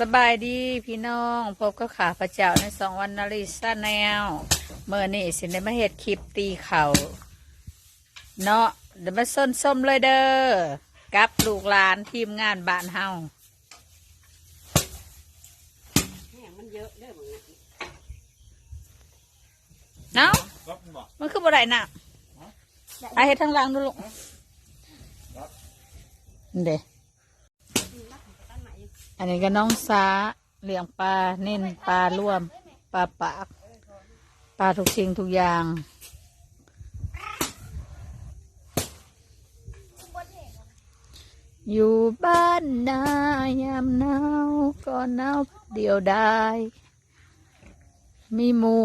สบายดีพี่น้องพบก็ขาพระเจ้าในสองวันนาฬิซาแนวเมื่อนี่สิได้มาเฮ็ดคลิปตีเข่าเนาะเดี๋ยวมาส้นส้มเลยเด้อกับลูกหลานทีมงานบ้านเฮาแม่มันเยอะเด้อมึงนะเนาะครับบอกมันคือบ่ได้น่ะไอาเฮ็ดทางหล่างดูลูกนี่เด้ อันนี้ก็น้องสาเลี้ยงปลาเน้นปลาร่วมปลาปากปลาทุกสิ่งทุกอย่าง อยู่บ้านนายามหนาวก็หนาวเดียวได้ มีหมู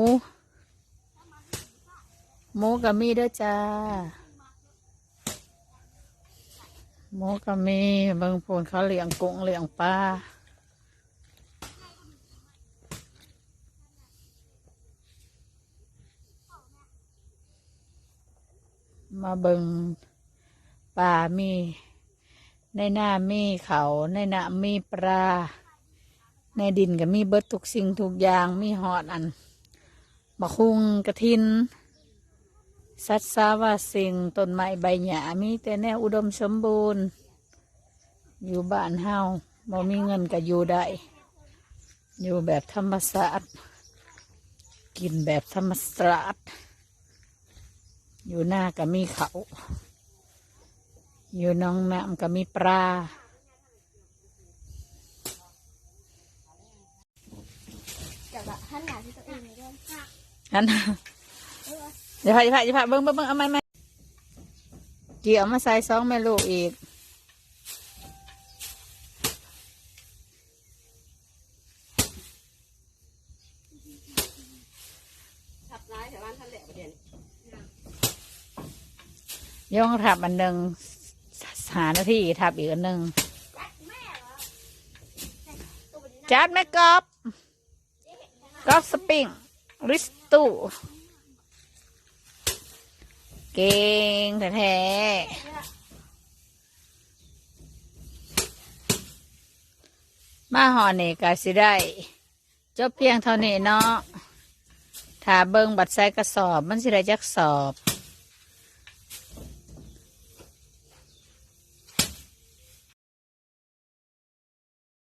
หมูกับมีเด้อจ้า หมูกับมีเบางพูนเขาเลี้ยงกุ้งเลี้ยงปลามาเบิงป่ามี ในหน้ามีเขาในหน้ามีปลา ในดินก็มีเบิดทุกสิ่งทุกอย่างมีหอดอันมะคุงกระทิน สัตว์สาวาสิ่งต้นไม้ใบหญ้ามีแต่แนวอุดมสมบูรณ์ อยู่บ้านเฮาบ่มีเงินก็อยู่ได้ อยู่แบบธรรมศาสตร์กินแบบธรรมศาสตร์อยู่หน้าก็มีเขา อยู่หน้องน้ำก็มีปลาแต่แบบท่านหนา ที่ตัวเองไม่ได้อันอย่าพาอย่าพาอย่าพาเบิ้งเบิ้งเบิ้งเอาไหมไหมเกี่ยวมาใส่ซองแม่ลูกอีกทับร้ายแต่บ้านท่านแหละประเด็นย่องทับอันหนึ่งหานาทีทับอีกอันหนึ่งจัดแม่กอบกอบสปริงริสตู เก่งแท้ๆมาหอนี่ก็สิได้ จบเพียงเท่านี้เนาะถ้าเบิ่งบัดใส่กระสอบ มันสิได้จักสอบ